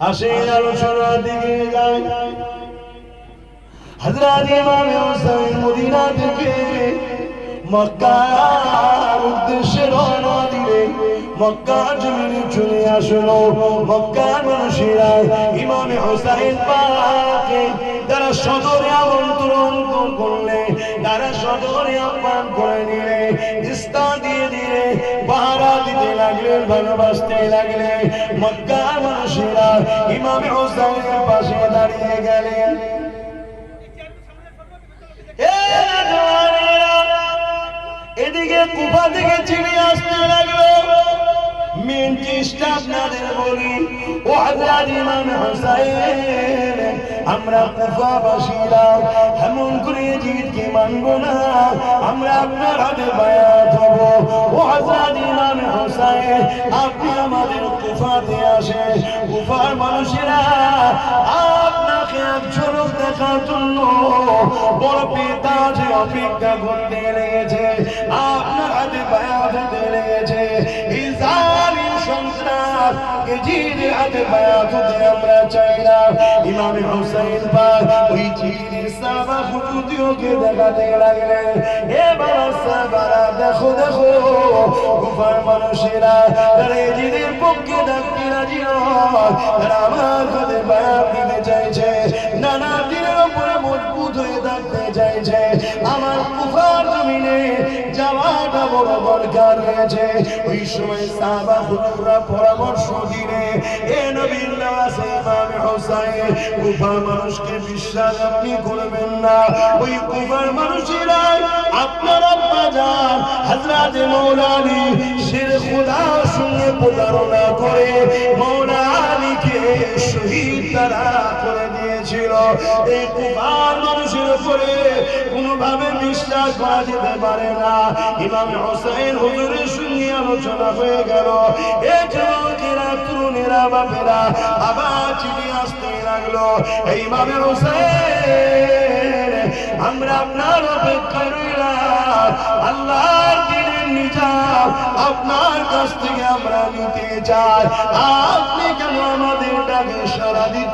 আসেন আলোচনার দিকে যাই। হযরত ইমাম হুসাইন মদিনা থেকে মক্কার উদ্দেশ্যে রওনা দিলে জমিনে মক্কার সদরে আমন্ত্রণ করলে তারা সদরে আহ্বান করে নিলে। ইস্তান লাগলেন ভালোবাসতে লাগলে মক্কার মানুষেরা ইমাম হুসাইনের পাশে দাঁড়িয়ে গেলেন। এদিকে কুফা থেকে চিনি আসতে লাগল। মেন চেষ্টা বলি, ও হাজরাত ইমাম হুসাইন আমরা কুফাবাসীরা এমন করে জিদকে মানব না, আমরা আপনার হাতে বায়াত হব। ও হাজরাত ইমাম হুসাইন আপনি আমাদের কুফাতে আসেন। কুফার মানুষেরা আপনাকে এক ঝলক দেখার জন্য বড় পিতা যে অপেক্ষা করতে লেগেছে। আপনার হাতে বায়াত জিদের হাতে বায়াত হতে আমরা চাই না, ইমাম হুসাইন পাক ওই জির সাবা হুজুদিওকে দেখাতে লাগলেন। হে বাবা সাবারা, দেখো দেখো কুফার মানুষেরা তারা জিদের পক্ষে ডাকতে রাজি নয়। তারা চাইছে আমার কুফার জমিনে যাওয়াটা বড় দরকার রয়েছে ওই সময় সাহাবা হুজুররা পরামর্শ দিলে, এ নবীর হোসাইন কুফার মানুষকে বিশ্বাস আপনি করবেন না। ওই কুফার মানুষেরা আপনার আব্বা যান হযরত প্রতারণা করে, মৌলানিকে শহীদ তারা করে দিয়েছিল। এই কুফার উপরে কোনোভাবে বিশ্বাস করা যেতে পারে না। ইমাম হোসেন হুজুরের সঙ্গে আলোচনা হয়ে গেল। এ তরুণেরা, বাপেরা, আবার চিঠি আসতে লাগল। এই ইমাম হোসেন, আমরা আপনার অপেক্ষায় রইলাম। আল্লাহর দিনের নিজাম আপনার কাছ থেকে আমরা নিতে চাই। আপনি কেন আমাদের ডাকে সারা দিচ্ছেন?